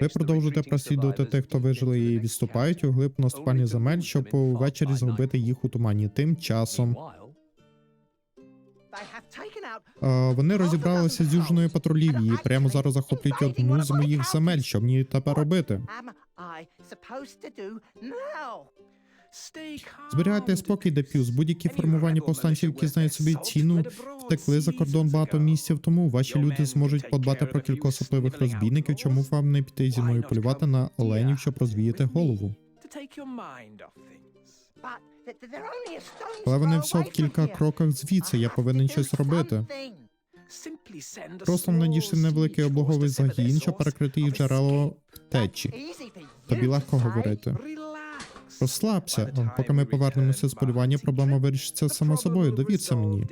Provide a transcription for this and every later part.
Ви продовжуєте прослідувати тих, хто вижили і відступають у глиб наступальних земель, щоб увечері згубити їх у тумані. Тим часом вони розібралися з южною патрулів і прямо зараз захоплюють одну з моїх земель. Що мені тепер робити? Зберігайте спокій, Депюс. Будь-які формування повстанців, які знають собі ціну, втекли за кордон багато місяців тому. Ваші люди зможуть подбати про кількох сопливих розбійників. Чому вам не піти зі мною полювати на оленів, щоб розвіяти голову? Але вони все в кілька кроках звідси. Я повинен щось робити. Просто надійшли невеликий облоговий загін, щоб перекрити їх джерело течі. Тобі легко говорити. Розслабся, поки ми повернемося з полювання, проблема вирішиться само собою. Довірся мені.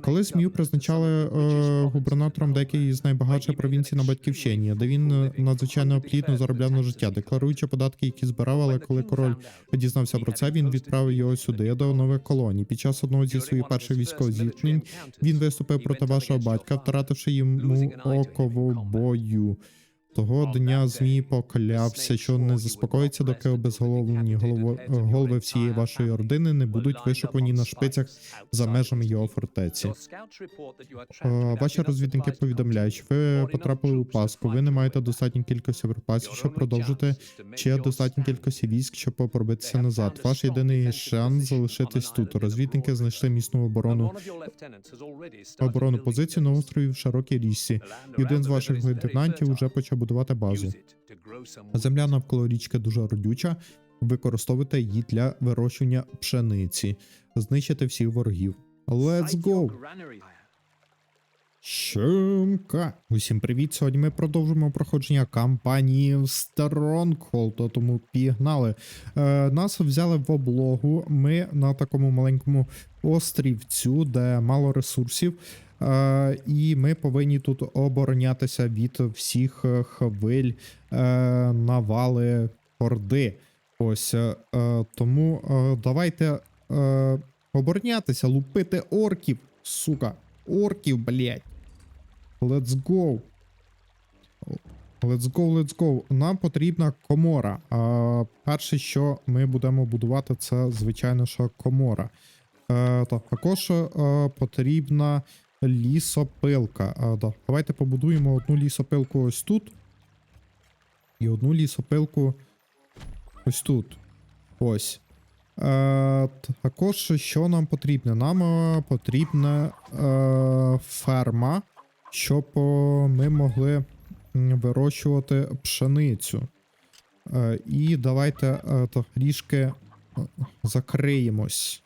Колись М'ю призначали е, губернатором деякої з найбагатших провінцій на батьківщині, де він е, надзвичайно плідно заробляв на життя, декларуючи податки, які збирав. Але коли король дізнався про це, він відправив його сюди до нових колоній. Під час одного зі своїх перших військових зіткнень він виступив проти вашого батька, втративши йому око в бою. Того дня змій поклявся, що не заспокоїться, доки обезголовлені голови, голови всієї вашої родини не будуть вишукані на шпицях за межами його фортеці. Е, Ваші розвідники повідомляють, що ви потрапили у паску. Ви не маєте достатньої кількості припасів, щоб продовжити, чи достатньої кількості військ, щоб пробитися назад. Ваш єдиний шанс залишитись тут. Розвідники знайшли міцну оборону оборону позиції на острові в широкій річці. І один з ваших лейтенантів вже почав будувати базу. Земля навколо річки дуже родюча. Використовуйте її для вирощування пшениці, знищити всіх ворогів. Let's go! Щемка! Усім привіт! Сьогодні ми продовжуємо проходження кампанії в Stronghold, тому пігнали. Е, нас взяли в облогу. Ми на такому маленькому острівцю, де мало ресурсів. І ми повинні тут оборонятися від всіх е, хвиль, е, навали, орди. Ось е, тому давайте оборонятися, лупити орків, сука, орків, блять. Let's go. Let's go, let's go. Нам потрібна комора. А, перше, що ми будемо будувати, це звичайно, що комора. Так, також е, потрібна лісопилка. А, да. Давайте побудуємо одну лісопилку ось тут. І одну лісопилку ось тут. Ось. Е, також що нам потрібно? Нам е, потрібна е, ферма, щоб ми могли вирощувати пшеницю. Е, і давайте е, трішки е, закриємось.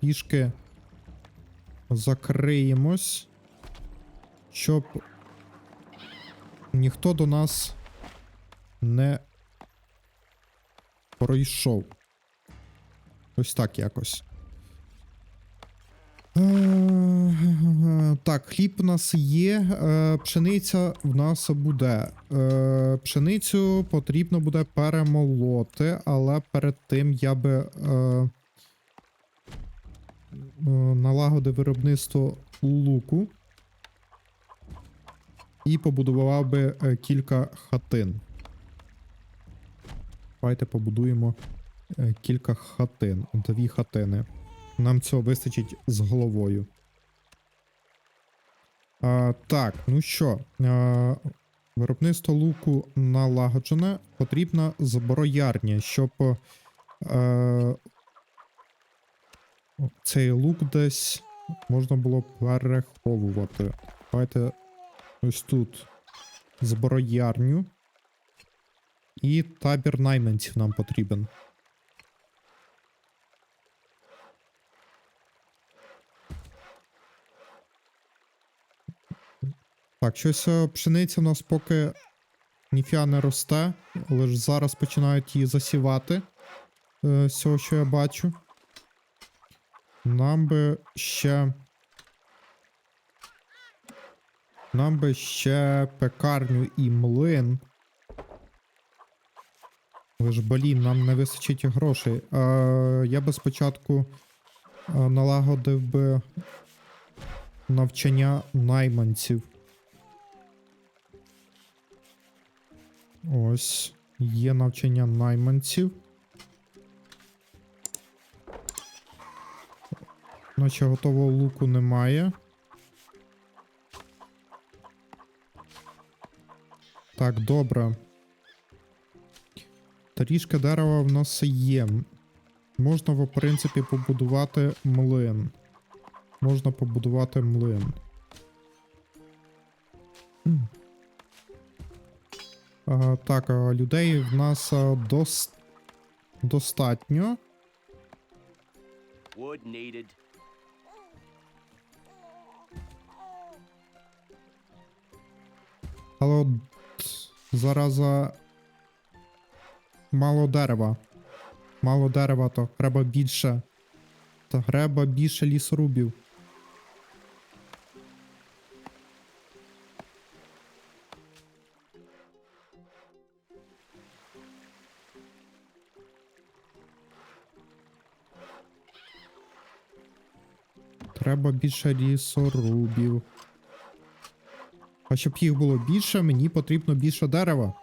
Трішки закриємось, щоб ніхто до нас не пройшов. Ось так якось. Е, Так, хліб у нас є, е, пшениця в нас буде. Е, Пшеницю потрібно буде перемолоти, але перед тим я би налагодив виробництво луку і побудував би е, кілька хатин. Давайте побудуємо е, кілька хатин, дві хатини. Нам цього вистачить з головою. А, так, ну що, а, виробництво луку налагоджене. Потрібна зброярня, щоб е, цей лук десь можна було переховувати. Давайте ось тут зброярню. І табір найманців нам потрібен. Так, щось е, пшениця в нас поки ніфіга не росте, лише зараз починають її засівати. е, З цього, що я бачу. Нам би ще. Нам би ще пекарню і млин. Але ж, блін, нам не вистачить грошей. Е, я би спочатку налагодив би навчання найманців. Ось. Є навчання найманців. Наче готового луку немає. Так, добре. Трішки дерева в нас є. Можна, в принципі, побудувати млин. Можна побудувати млин. А, так, людей в нас дос... достатньо. Але от зараза мало дерева. Мало дерева, то треба більше. Та треба більше лісорубів. Треба більше лісорубів. А щоб їх було більше, мені потрібно більше дерева.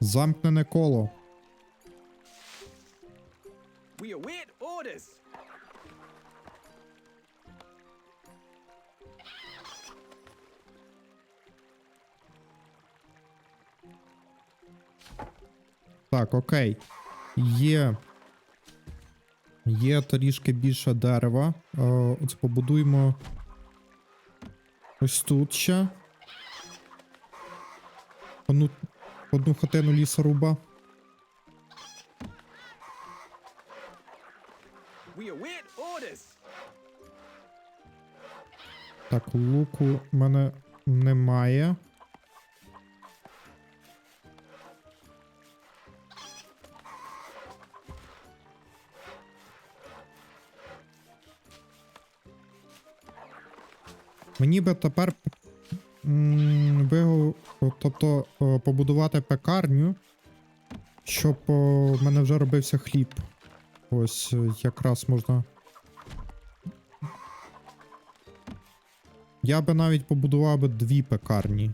Замкнене коло. Так, окей. Є. Є трішки більше дерева. Е, Оце побудуємо. Ось тут ще. Одну, одну хатину лісоруба. Так, луку в мене немає. Мені би тепер би, тобто, побудувати пекарню, щоб в мене вже робився хліб. Ось е, якраз можна. Я би навіть побудував би дві пекарні.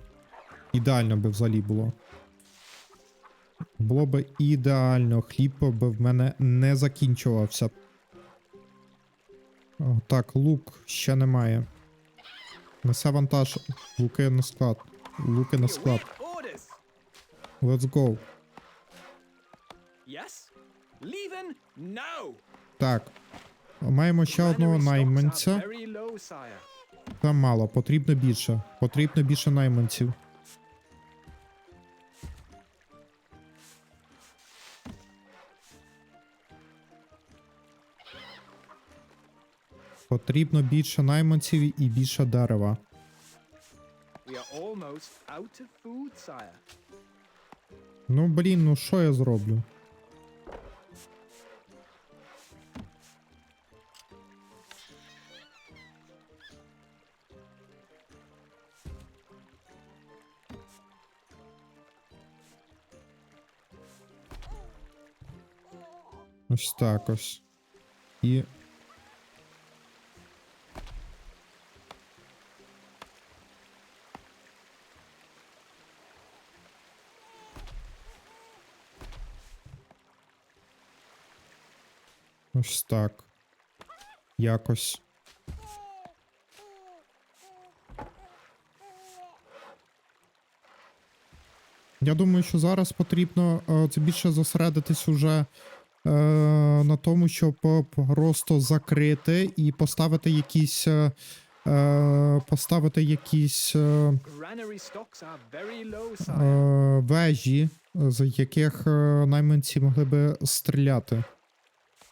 Ідеально би взагалі було. Було би ідеально, хліб би в мене не закінчувався. О, так, лук ще немає. Несе вантаж. Луки на склад. Луки на склад. Let's go. Yes? Leaving now. Так. Маємо ще одного найманця. Very low, sire. Та мало, потрібно більше. Потрібно більше найманців. Потрібно більше найманців і більше дерева. Food. Ну блін, ну що я зроблю? Ось так ось. І. Ось так. Якось. Я думаю, що зараз потрібно е, це більше зосередитись уже е, на тому, щоб е, просто закрити і поставити якісь. Е, е, поставити якісь е, е, вежі, з яких найманці могли би стріляти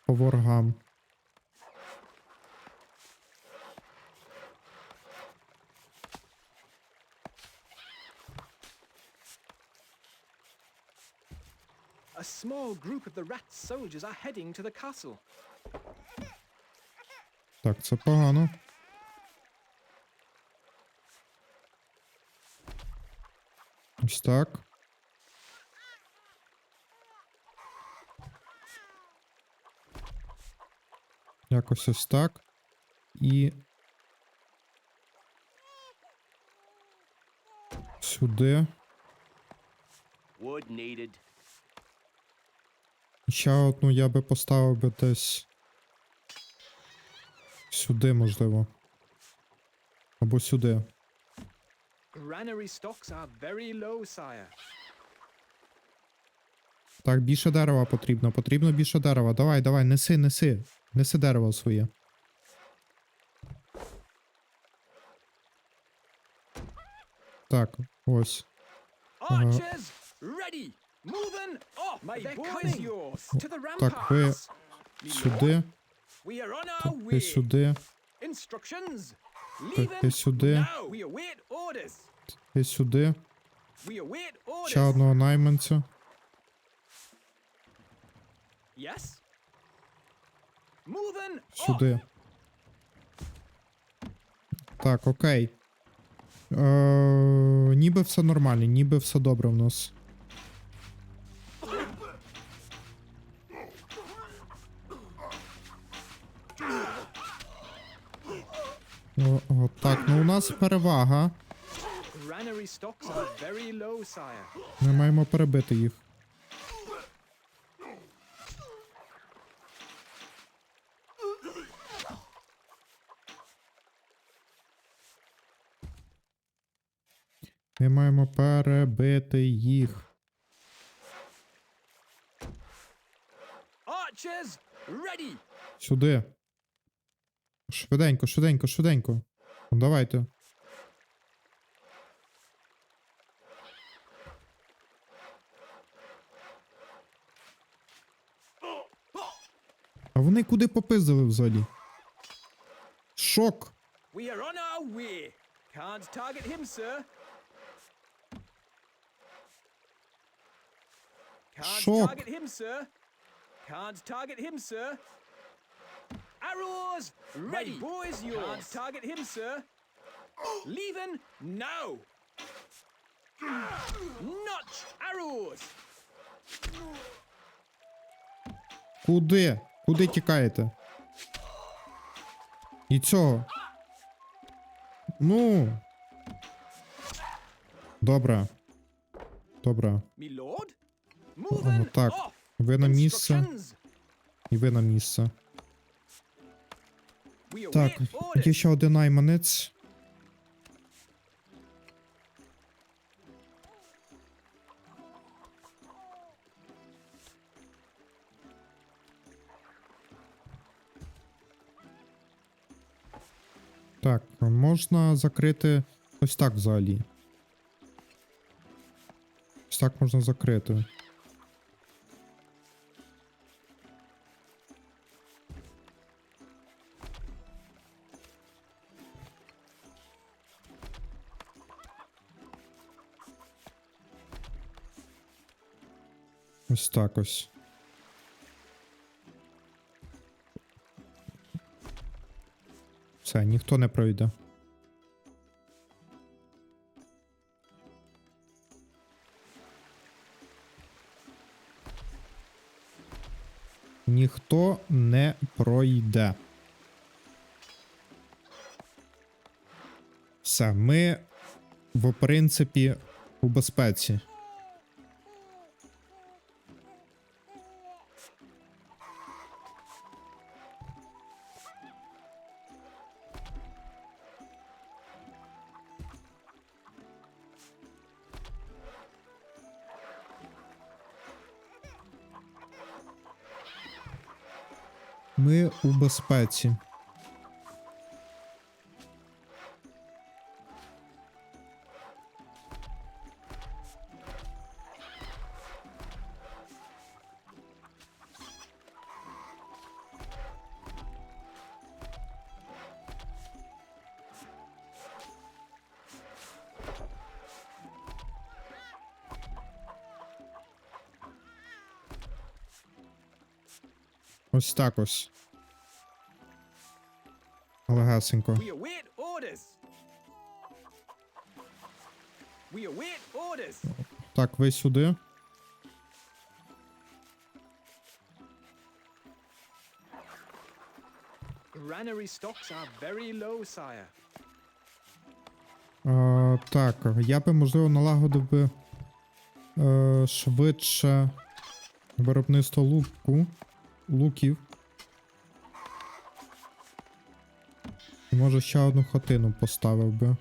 по ворогам. A small group of the rat soldiers are heading to the castle. Так, це погано. Ось так. Якось ось так. І. Сюди. Ще одну я би поставив би десь. Сюди, можливо. Або сюди. Раннері стокс are very low, sire. Так, більше дерева потрібно. Потрібно більше дерева. Давай, давай, неси, неси. Неси дерево своє. Так, ось. Так, ви сюди, так, ви сюди, так, сюди, ви сюди. Ще одного найманця. Yes? Сюди. Так, окей. Е, ніби все нормально, ніби все добре в нас. О, о, так, ну у нас перевага. Ми маємо перебити їх. Ми маємо перебити їх. Сюди. Швиденько, швиденько, швиденько. Ну, Давайте. А вони куди попиздили взагалі? Шок. We are on our way! Can't target him, sir! Can't Shock. target him, sir! Can't target him, sir! Arrows, ready! My boy's yours! Can't target him, sir! Leaving now! Notch arrows! Куди? Куди тікаєте? І цього. Ну. Добре. Добре. Lord? Так. Ви на місце, і ви на місце. Так, є ще один найманець. Так, можна закрити ось так взагалі. Ось так можна закрити. Так ось. Все, ніхто не пройде. Ніхто не пройде. Все, ми в принципі у безпеці. Ми у безпеці. Ось так ось. Легасенько. Так, ви сюди. Granary stocks are very low, sire. Е, так, я би, можливо, налагодив би е, швидше виробництво луку, луків. Може ще одну хатину поставив би.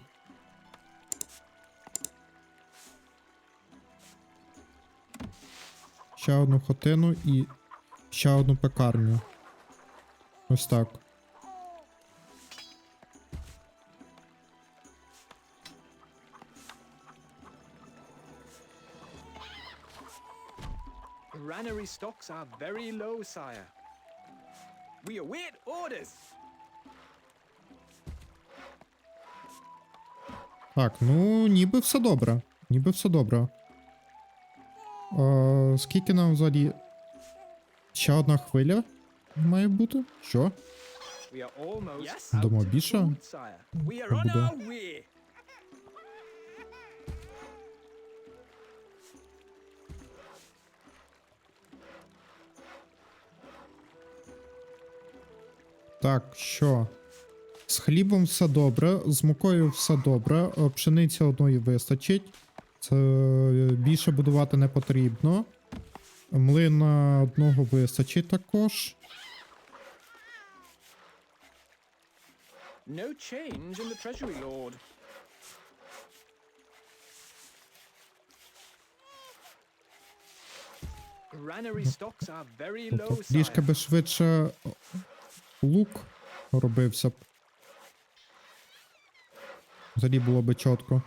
Ще одну хатину і ще одну пекарню. Ось так. Granary stocks are very low, sire. We await orders. Так, ну ніби все добре. Ніби все добре. Е, скільки нам взагалі. Ще одна хвиля має бути? Що? We are almost Yes? out Думаю, of більше food, sire. We are on буде. Так, що? З хлібом все добре, з мукою все добре, е, пшениці одної вистачить. Це е, більше будувати не потрібно. Млина одного вистачить також. No change in the treasury, lord. Granary stocks are very low, Тобто трішки би швидше лук робився б. Взагалі було би чітко.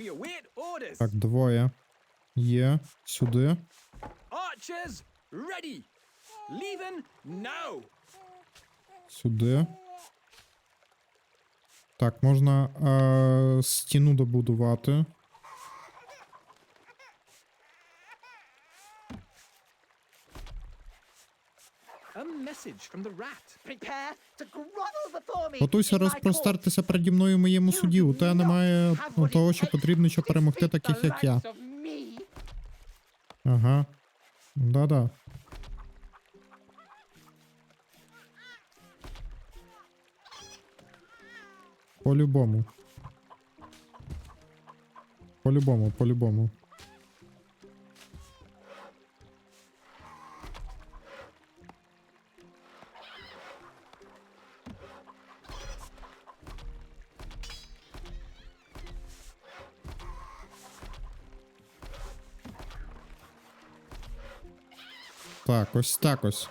We await orders. Так, двоє. Є. Сюди. Archers, ready. Leaving now. Сюди. Так, можна е, стіну добудувати. Готуйся розпростертися переді мною в моєму суді. У тебе немає того, що потрібно, щоб перемогти таких, як я. Ага. Да-да. По-любому. По-любому, по-любому. Ось так ось.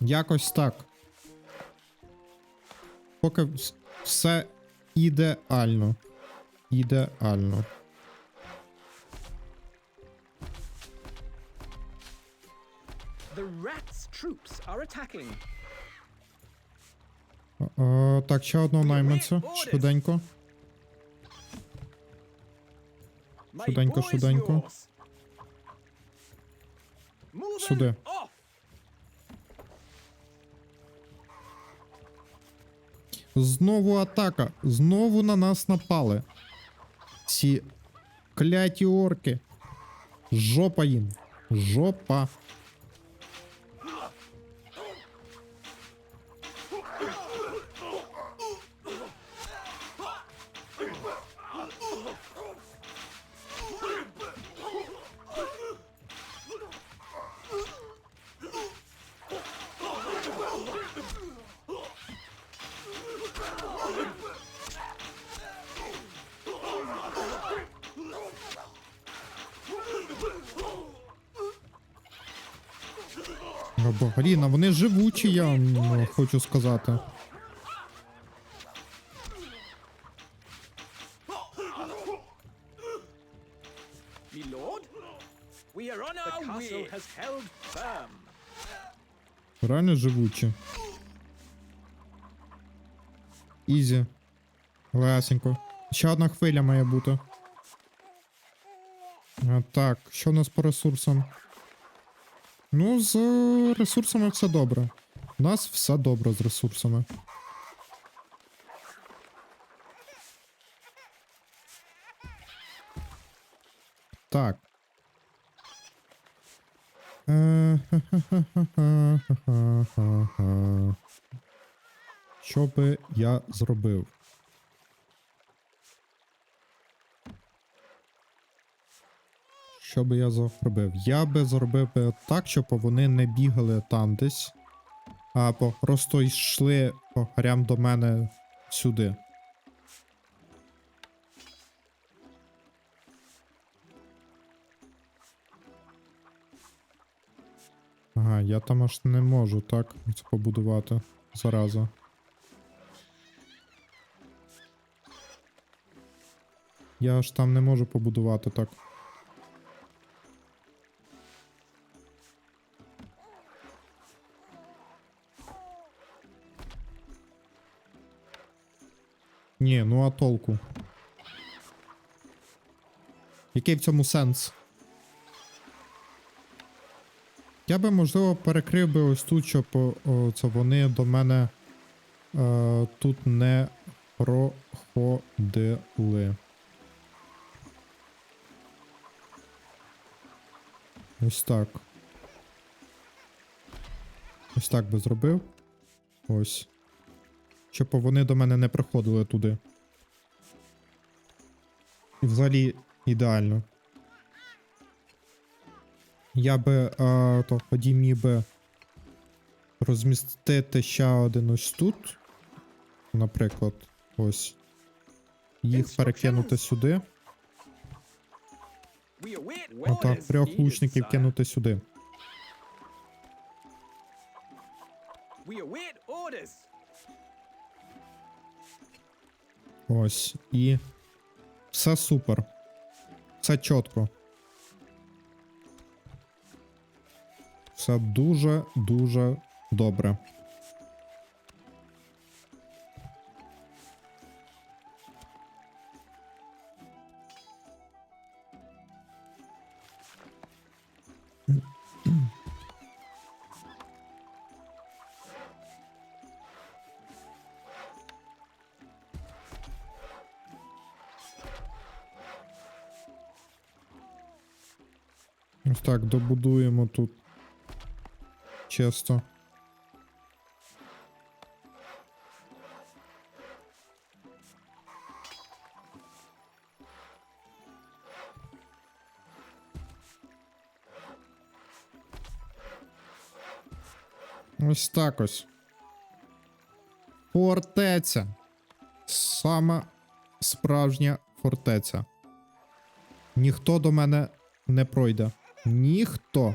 Якось так. Поки все ідеально. Ідеально. The rat's troops are attacking. Е, так, ще одного найманця. Швиденько. Швиденько, швиденько. Сюди. Знову атака. Знову на нас напали. Ці кляті орки. Жопа їм. Жопа. Блін, а вони живучі, я ну, хочу сказати. Me lord, Ізі. Лесенько. Ще одна хвиля має бути. А, так, що у нас по ресурсам? Ну, з е, ресурсами все добре. У нас все добре з ресурсами. Так. Що би я зробив? Що би я зробив? Я би зробив би так, щоб вони не бігали там десь, а просто йшли прям до мене сюди. Ага, я там аж не можу так побудувати зараза. Я аж там не можу побудувати так. Ні, ну а толку? Який в цьому сенс? Я би, можливо, перекрив би ось тут, щоб о, це вони до мене е, тут не проходили. Ось так. Ось так би зробив. Ось. Щоб вони до мене не приходили туди. І взагалі ідеально. Я би а, то тоді міг би розмістити ще один ось тут. Наприклад, ось. Їх перекинути сюди. We await А так, orders трьох лучників кинути сюди. Ось. І. Все супер. Все чітко. Все дуже дуже добре. Добудуємо тут. Чисто. Ось так ось. Фортеця. Сама справжня фортеця. Ніхто до мене не пройде. Ніхто.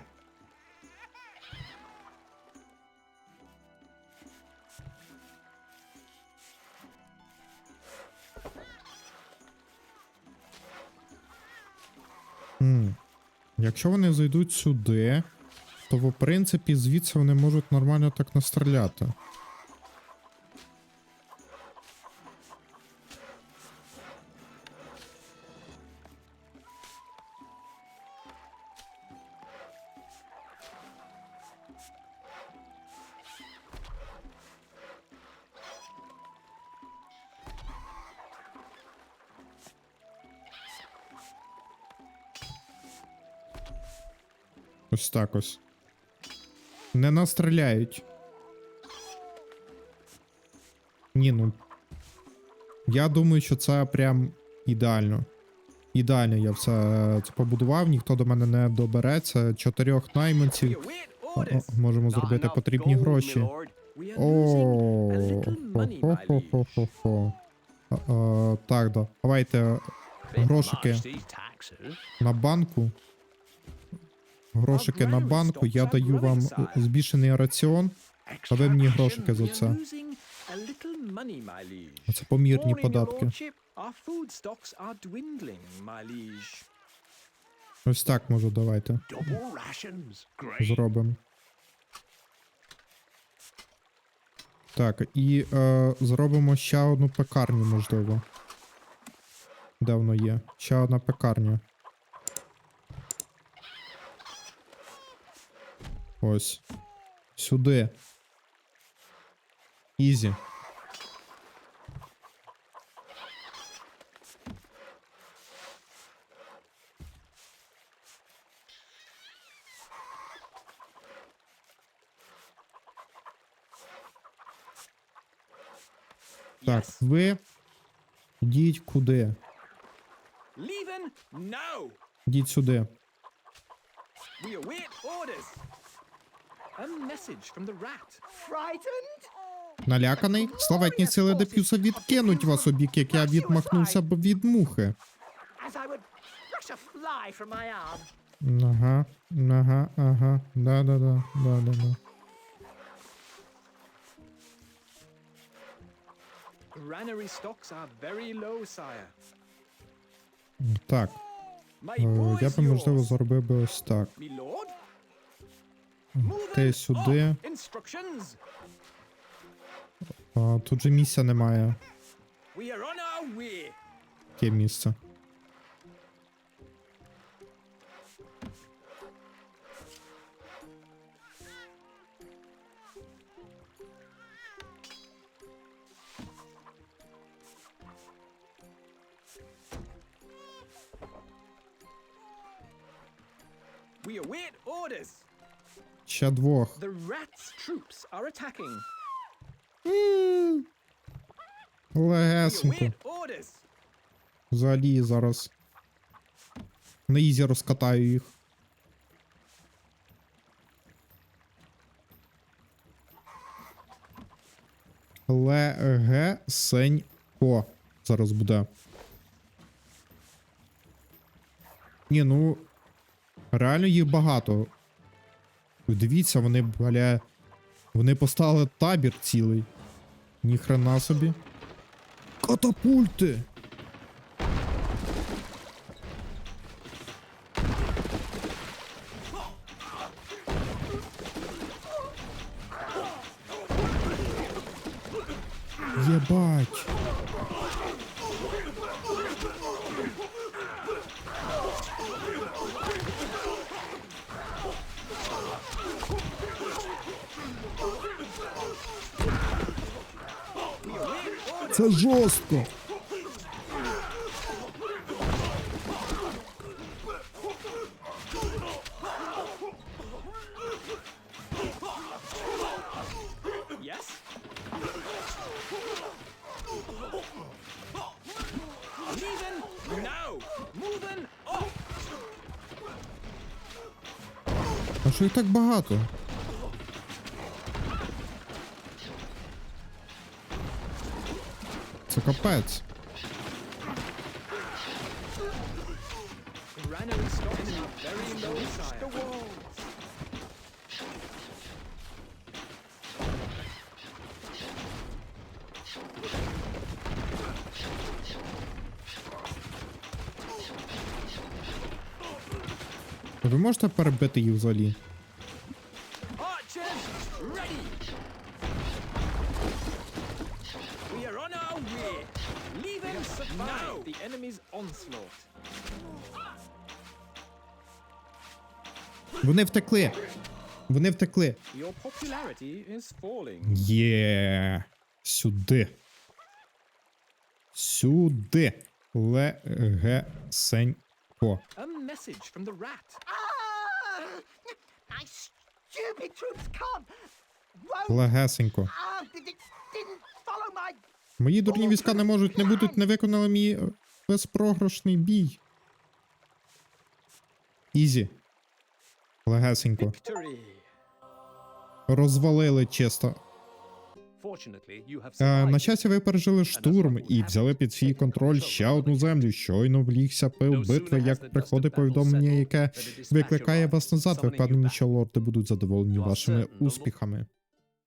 Якщо вони зайдуть сюди, то в принципі звідси вони можуть нормально так настріляти. Ось так ось. Не настріляють. Ні, ну. Я думаю, що це прям ідеально. Ідеально я все е, це побудував, ніхто до мене не добереться. Чотирьох найманців. О, можемо зробити потрібні гроші. my lord. О, losing a little money, my liege. хо-хо-хо-хо-хо. А, а, Так, да. Давайте грошики на банку. Грошики на банку. Я даю вам збільшений раціон. А ви мені грошики за це. Це помірні податки. Ось так може, давайте. Зробимо. Так, і е, зробимо ще одну пекарню, можливо. Де воно є? Ще одна пекарня. Ось. Сюди. Ізі. Так, ви йдіть куди? Йдіть сюди. Наляканий? Славетні сили Депюса відкинуть вас у бік, як я відмахнувся б від мухи. Ага, ага, ага. Да-да-да, да-да-да. Granary stocks are very low, sire. Так, е, я би можливо зробив би ось так. Me lord. Ти Moving сюди. off. Instructions. А, тут же місця немає. We are on our way. Яке місце? We await orders. Ще двох. Легесенько. Взагалі зараз. На ізі розкатаю їх. Легесенько. Зараз буде. Ні, ну. Реально їх багато. Дивіться, вони, бля. Вони поставили табір цілий. Ніхрена собі. Катапульти! Що їх так багато? Це капець. Granary stocks are very low, sire. Ви можете перебити їх взагалі? Archers, ready. We are on our way. Leaving now. The enemy's onslaught. Вони втекли! Вони втекли! Є. Сюди. Сюди. Легесенько. Легесенько. Ah. Мої дурні війська не можуть, не будуть, не виконали мій е, безпрограшний бій. Ізі. Легесенько. Розвалили чисто. На часі, щастя, ви пережили штурм і взяли під свій контроль ще одну землю. Щойно влігся пил битви, як приходить повідомлення, яке викликає вас назад. Ви впевнені, що лорди будуть задоволені вашими успіхами.